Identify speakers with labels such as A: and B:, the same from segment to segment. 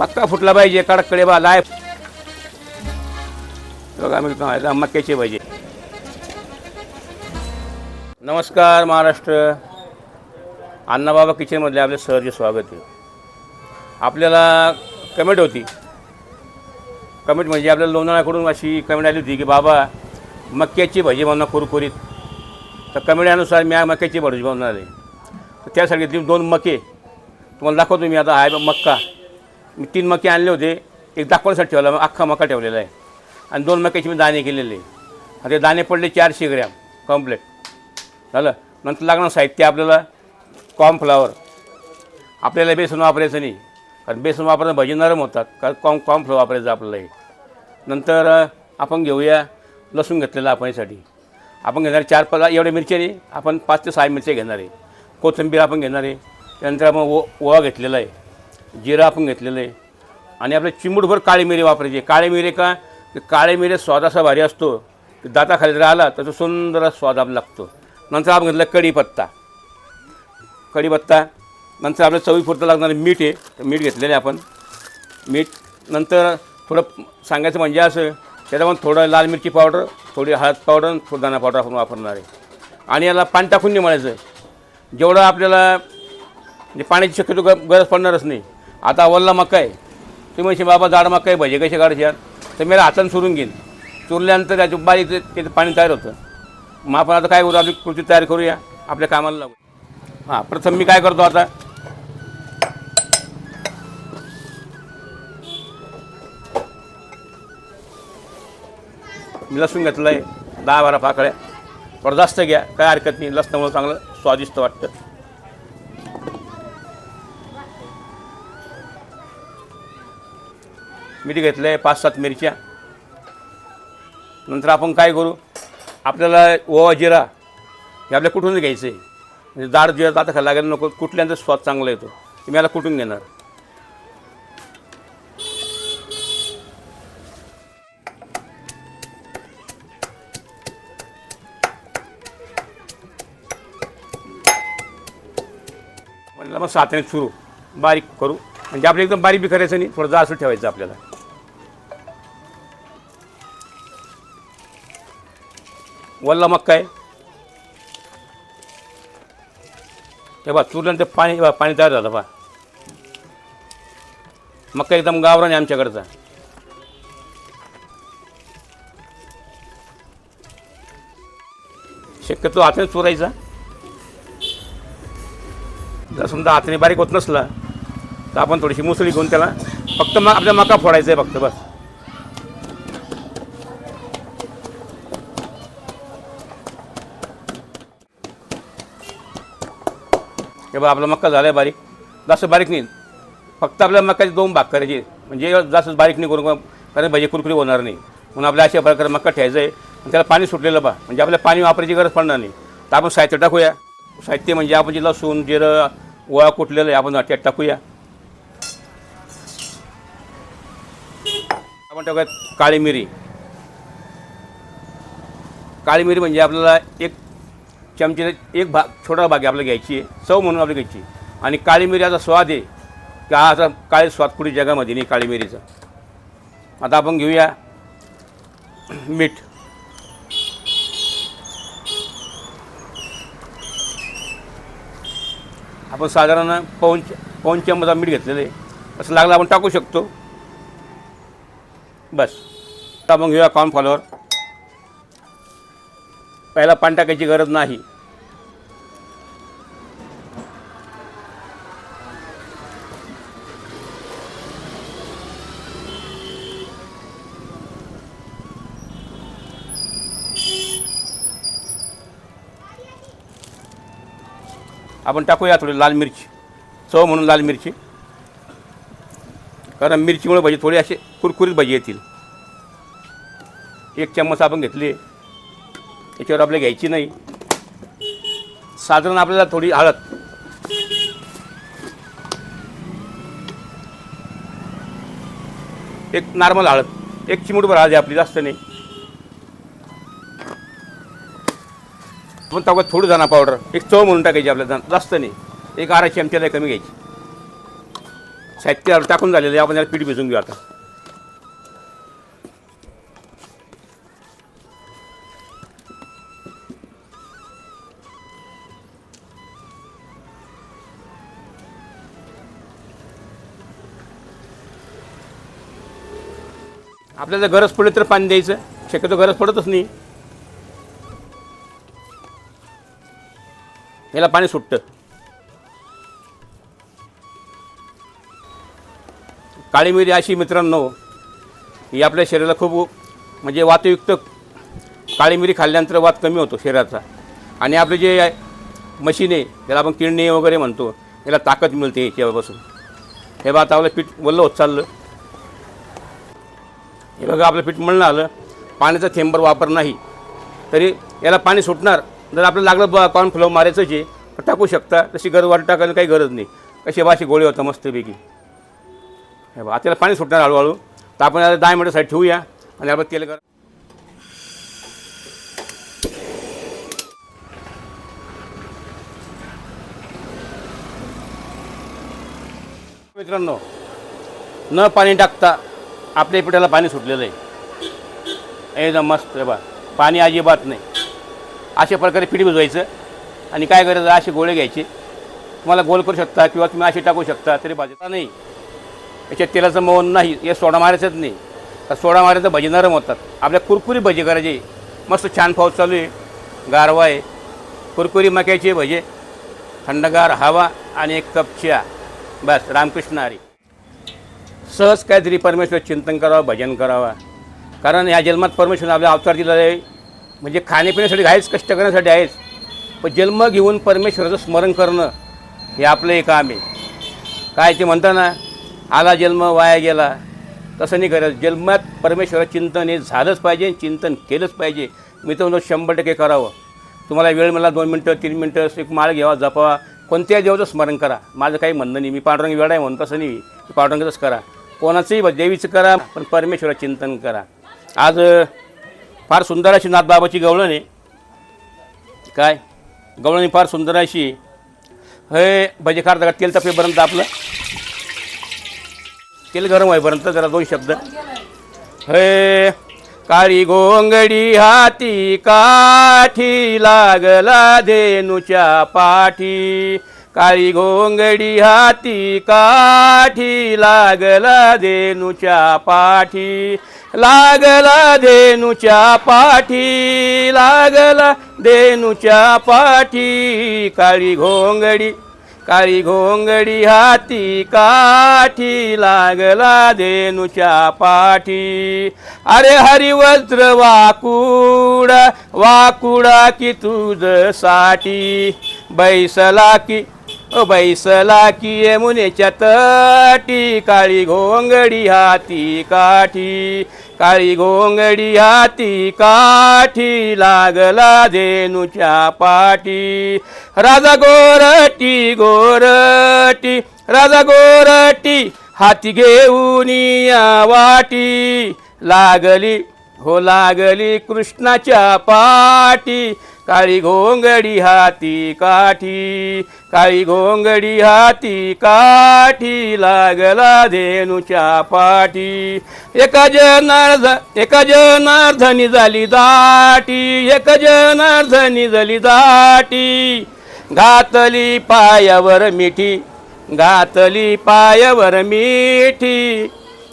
A: मक्का फुटला पाहिजे कडकडे बा लाय. बघा आम्ही मक्याचे पाहिजे नमस्कार महाराष्ट्र. अण्णाबाबा किचनमधले आपले सहर्ष स्वागत आहे. आपल्याला कमेंट होती. कमेंट म्हणजे आपल्याला लोणाळ्याकडून अशी कमेंट आली होती की बाबा मक्याची भजी बनवणार कुरकुरीत. तर कमेंटनुसार मी मक्याची भजी बनवणार आहे. तर त्यासाठी दोन मके. तुम्हाला दाखवतो मी आता आहे मक्का. मी तीन मके आणले होते. एक दाखवण्यासाठी ठेवला मग अख्खा मका ठेवलेला आहे. आणि दोन मक्याचे मी दाणे केलेले. आहे आणि ते दाणे पडले चारशे ग्रॅम कम्प्लेट झालं? नंतर लागणार साहित्य आपल्याला कॉर्नफ्लावर आपल्याला बेसन वापरायचं नाही. कारण बेसन वापरणं भजी नरम होतात. कारण कॉम कॉर्नफ्लावर वापरायचं आपल्याला हे. नंतर आपण घेऊया लसूण घेतलेला आपण यासाठी. आपण घेणार चार पाच एवढ्या नाही आपण पाच ते सहा मिरच्या घेणार आहे. कोथिंबीर आपण घेणार आहे. त्यानंतर आपण ओ ओवा घेतलेला आहे. जिरा आपण घेतलेलं आहे. आणि आपल्या चिमूटभर काळी मिरी वापरायची काळी मिरी का? ते काळे मिरी स्वाद असा भारी असतो. ते दाताखाली जर आला तर तो सुंदर स्वाद आप लागतो. नंतर आपण घेतला कढीपत्ता. कढीपत्ता नंतर आपल्या चवीपुरतं लागणारं मीठ आहे. तर मीठ घेतलेलं आहे आपण. मीठ नंतर थोडं सांगायचं म्हणजे असं त्याच्यामध्ये थोडं लाल मिरची पावडर थोडी हळद पावडर आणि थोडं दाणा पावडर आपण वापरणार आहे. आणि याला पाणी टाकून नाही म्हणायचं जेवढं आपल्याला म्हणजे पाण्याची शक्यतो ग गरज पडणारच नाही. आता वल्ला मका आहे तुम्ही म्हणशील बाबा जाड मका आहे भजे कसे काढायचे यार तर मी हातानं सुरून घेईन. चुरल्यानंतर त्याचं बारीक ते- त्याचं पाणी तयार होतं. मग आपण आता काय करू? आपली कृती तयार करूया. आपल्या कामाला लागू. हां प्रथम मी काय करतो आता? मी लसूण घेतलं आहे दहा बारा पाकळ्या. थोडं जास्त घ्या. काय हरकत नाही. लसणामुळं चांगलं स्वादिष्ट वाटतं. मिरी घेतलं आहे पाच सात मिरच्या. नंतर आपण काय करू? आपल्याला ओवा जिरा हे आपल्या कुठून घ्यायचं आहे म्हणजे जाड जिरा आता खायला लागेल नको कुठल्यानंतर स्वाद चांगला येतो. ते मी याला कुठून घेणार? म्हणलं मग सातने सुरू. बारीक करू. म्हणजे आपलं एकदम बारीक बी करायचं नाही थोडं जास्त ठेवायचं आपल्याला. वल्ला मक्का आहे. हे बा चुरल्यानंतर पाणी बा पाणी तयार झालं बा मक्का एकदम गावरान आहे आमच्याकडचा. शक्यतो हाताने चुरायचा. जर समजा हाताने बारीक होत नसला तर आपण थोडीशी मुसळी घेऊन त्याला फक्त मग आपल्या मका फोडायचं आहे फक्त बस. हे बघा आपला मक्का झाला आहे बारीक. जास्त बारीक नाही. फक्त आपल्या मक्काचे दोन भाग करायचे. म्हणजे जास्त बारीक नाही करून कारण भजी कुरकुरी होणार नाही. म्हणून आपल्या अशा प्रकारे मक्का ठेवायचं आहे आणि त्याला पाणी सुटलेलं बा म्हणजे आपल्याला पाणी वापरायची गरज पडणार नाही. तर आपण साहित्य टाकूया. साहित्य म्हणजे आपण जे लसूण जिरं ओळा कुटलेलं आहे आपण त्यात टाकूया. आपण टाकूया काळी मिरी. काळी मिरी म्हणजे आपल्याला एक चमचे एक भाग छोटा भाग आहे आपल्याला घ्यायची आहे. चव म्हणून आपल्याला घ्यायची आणि काळी मिरी स्वाद आहे का असा काळी स्वाद कुठे जगामध्ये नाही काळी मिरीचा आता आपण घेऊया मीठ. आपण साधारण पाऊन पाऊन चमचा मीठ घेतलेलं आहे. असं लागलं आपण टाकू शकतो. बस. आता आपण घेऊया कॉर्नफ्लॉवर पहिला पाणी टाकायची गरज नाही. आपण टाकूया थोडी लाल मिरची. चव म्हणून लाल मिरची. कारण मिरचीमुळे भजी थोडी असे कुरकुरीत भजी येतील. एक चम्मच आपण घेतली. याच्यावर आपल्याला घ्यायची नाही. साधारण आपल्याला थोडी हळद. एक नॉर्मल हळद. एक चिमूटभर हळद आहे आपली जास्त नाही. पण टाकूया थोडं दाणा पावडर एक चव म्हणून टाकायची आपल्याला जास्त नाही. एक आरा चमच्याला कमी घ्यायची. साहित्य टाकून झालेलं आहे आपण त्याला पीठ भिजून घेऊ आता. आपल्याला गरज पडली तर पाणी द्यायचं. शक्यतो गरज पडतच नाही. याला पाणी सुटतं. काळी मिरी अशी मित्रांनो ही आपल्या शरीराला खूप म्हणजे वातयुक्त काळी मिरी खाल्ल्यानंतर वात कमी होतो शरीराचा. आणि आपले जे मशीन आहे याला आपण किडणी वगैरे म्हणतो याला ताकद मिळते याच्यापासून. हे बघा आता आपलं पीठ वल्ल होत चाललं. हे बघा आपलं पीठ मळणं आलं. पाण्याचा थेंबर वापर नाही. तरी याला पाणी सुटणार. जर आपलं लागलं ब कॉर्नफ्लोअर मारायचं जे तर टाकू शकता. तशी गरज वाट टाकायला काही गरज नाही. कशी बाशी गोळी होतं मस्तपैकी. हे बा आता पाणी सुटणार हळूहळू. तर आपण आता दहा मिनटासाठी ठेवूया आणि आपण तेल कर मित्रांनो न पाणी टाकता आपल्या पिठाला पाणी सुटलेलं आहे. एकदम मस्त आहे बा पाणी अजिबात नाही. अशा प्रकारे पिढी भिजवायचं. आणि काय करायचं असे गोळे घ्यायचे. तुम्हाला गोल करू शकता किंवा तुम्ही असे टाकू शकता तरी भाजता नाही. याच्यात तेलाचं मौन नाही. हे सोडा मारायचंच नाही. तर सोडा मारायचं भजी नरम होतात. आपल्या कुरकुरी भजी करायची. मस्त छान पाऊस चालू आहे. गारवा आहे. कुरकुरी मक्याचे भजे थंडगार हवा आणि एक कप चहा बस. रामकृष्ण हरी. सहज काहीतरी परमेश्वर चिंतन करावं भजन करावं. कारण या जन्मात परमेश्वर आपल्या अवतार दिला आहे. म्हणजे खाण्यापिण्यासाठी आहेच कष्ट करण्यासाठी आहेच. पण जन्म घेऊन परमेश्वराचं स्मरण करणं हे आपलं एक काम आहे. काय ते म्हणता ना आला जन्म वाया गेला. तसं नाही करायचं जन्मात परमेश्वरा चिंतन हे झालंच पाहिजे चिंतन केलंच पाहिजे. मी तर म्हणतो शंभर टक्के करावं. तुम्हाला वेळ मला दोन मिनटं तीन मिनटं एक माळ घ्यावा जपावा. कोणत्याही देवाचं स्मरण करा. माझं काही म्हणणं नाही. मी पांडुरंग वेळ आहे म्हणून तसं नाही. की पांडुरंगाचंच करा. कोणाचंही देवीचं करा पण परमेश्वरा चिंतन करा. आज फार सुंदर अशी नाथबाबाची गवळण आहे. काय? गवळणी फार सुंदर अशी हे भजे खार का तेल तपेपर्यंत आपलं. तेल गरम होईपर्यंत जरा दोन शब्द. हे काळी गोंगडी हाती काठी लागला धेनूच्या पाठी. काळी घोंगडी हाती काठी लागला धेनुच्या पाठी लागला धेनुच्या पाठी लागला धेनूच्या पाठी. काळी घोंगडी काळी घोंगडी हाती काठी लागला धेनुच्या पाठी. अरे हरिवस्त्र वाकुडा वाकुडा की तुझसाठी बैसला की बैसला की यमुनेच्या तटी काळी घोंगडी हाती काठी काळी घोंगडी हाती काठी लागला धेनुच्या पाठी. राजा गोरटी गोरटी राजा गोरटी हाती घेऊन या वाटी. लागली हो लागली कृष्णाच्या पाठी. काळी घोंगडी हाती काठी काळी घोंगडी हाती काठी लागला धेनुच्या पाठी. एका जनार्ध एका जनार्धनी झाली दाटी एका जनार्धनी झाली दाटी. घातली पायावर मिठी घातली पायावर मिठी.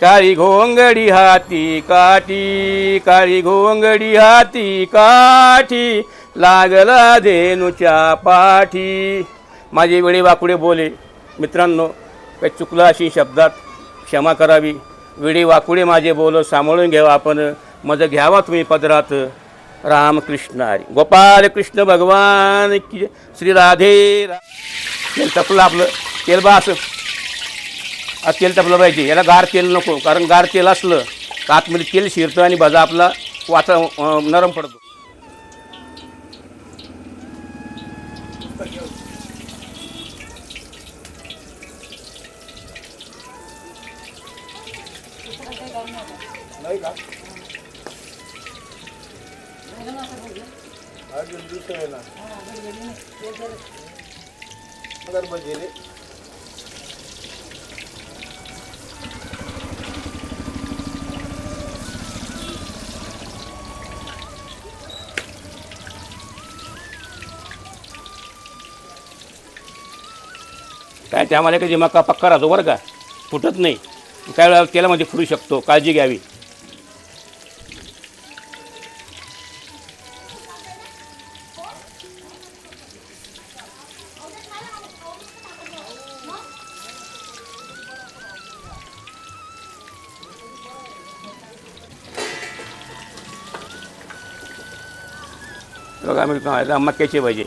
A: काळी घोंगडी हाती काठी काळी घोंगडी हाती काठी. लागला धेनूच्या पाठी. माझे वेळी वाकुडे बोले मित्रांनो काही चुकलं अशी शब्दात क्षमा करावी. वेळी वाकुडे माझे बोल सांभाळून घ्यावा. आपण मज घ्यावा तुम्ही पदरात. रामकृष्ण हरी. गोपाल कृष्ण भगवान की श्री राधे रा- तेल तपलं आपलं. तेल बा असं. तेल तपलं पाहिजे. याला गार तेल नको. कारण गार तेल असलं तर आतमध्ये तेल शिरतं आणि भजा आपला वाचा नरम पडतो. नाही का अजून दिवस आहे ना मगर गेले त्यामध्ये कधी मका पक्का राहतो बरं का? फुटत नाही. काय वेळा तेलामध्ये म्हणजे फुटू शकतो काळजी घ्यावी. बघा आम्ही मक्याचे पाहिजे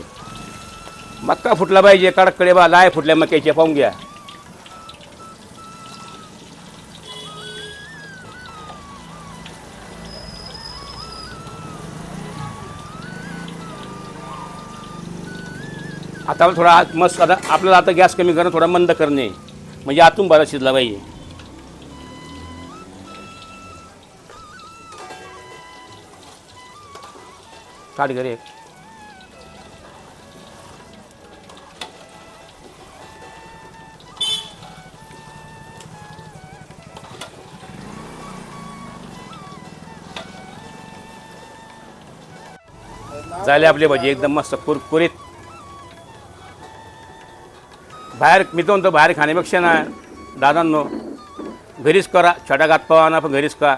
A: मक्का फुटला पाहिजे कडकडे बा लाय फुटल्या मक्याच्या पाहून घ्या. आता थोडा मस्त आता आपल्याला आता गॅस कमी करणं थोडा मंद करणे. म्हणजे आतून बरा शिजला पाहिजे. काढ घरी झाले आपले भजी एकदम मस्त कुरकुरीत. बाहेर मी तो म्हणतो बाहेर खाण्यापेक्षा ना दादांनो घरीच करा छोट्या गातपावाना पण घरीच का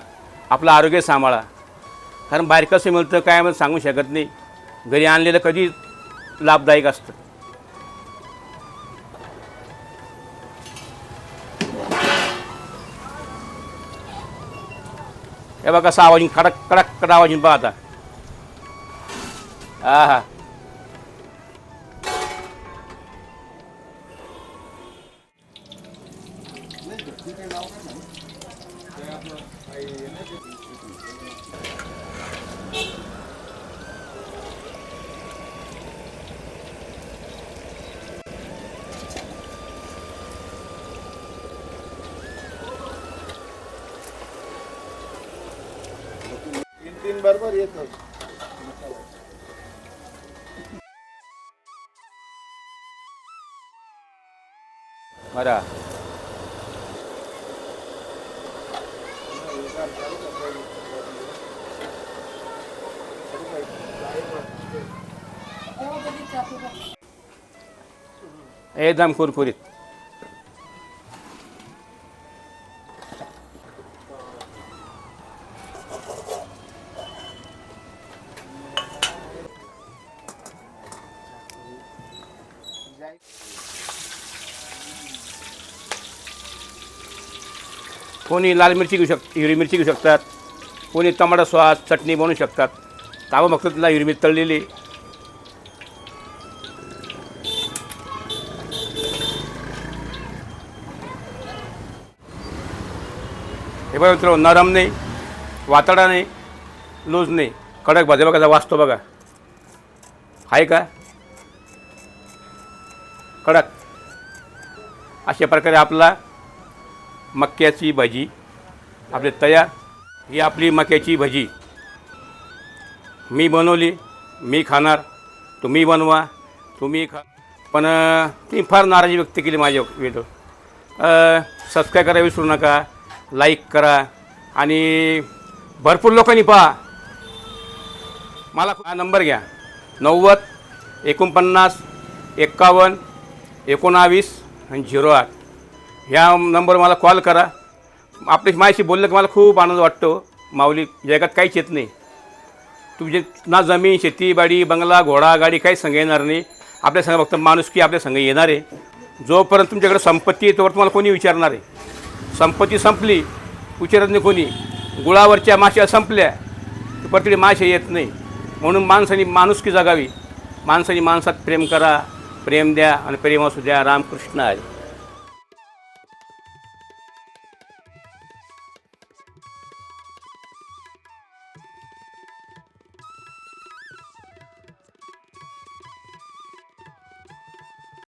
A: आपलं आरोग्य सांभाळा. कारण बाहेर कसं मिळतं काय मला सांगू शकत नाही. घरी आणलेलं कधी लाभदायक असतं. हे बघा कसा आवाज कडक कडक कडक आवाज पहा आता. हा हा
B: तीन तीन बरोबर येतो
A: बरं एकदम कुरकुरीत कोणी लाल मिरची घेऊ शक हिरवी मिरची घेऊ शकतात कोणी टमाटा सॉस चटणी बनवू शकतात. ताबा फक्त तिला हिरवी मिरची तळलेली. हे बघा मित्र नरम नाही वातडा नाही लूज नाही. कडक भाज्या बघा वाचतो बघा. आहे का? कडक. अशा प्रकारे आपला मक्याची भजी. आपले तयार. ही आपली मक्याची भजी. मी बनवली मी खाणार तुम्ही बनवा तुम्ही खा. पण ती फार नाराजी व्यक्त केली माझ्या व्हिडिओ सबस्क्राईब करा विसरू नका लाईक करा आणि भरपूर लोकांनी पहा. मला हा नंबर घ्या. नव्वद एकोणपन्नास एक्कावन्न एकोणावीस आणि झिरो आठ. ह्या नंबरवर मला कॉल करा. आपल्या माझ्याशी बोललं की मला खूप आनंद वाटतो. माऊली जगात काहीच येत नाही. तुमचे ना जमीन शेती बाडी बंगला घोडा गाडी काहीच संघ येणार नाही. आपल्या संघ फक्त माणुसकी आपल्या संघ येणार आहे. जोपर्यंत तुमच्याकडे संपत्ती आहे तोवर तुम्हाला कोणी विचारणार आहे? संपत्ती संपली विचारत नाही कोणी. गुळावरच्या माश्या संपल्या तर परत मासे येत नाही. म्हणून माणसाने माणुसकी जगावी. माणसाने माणसात प्रेम करा प्रेम द्या आणि प्रेम असू द्या. रामकृष्ण आहे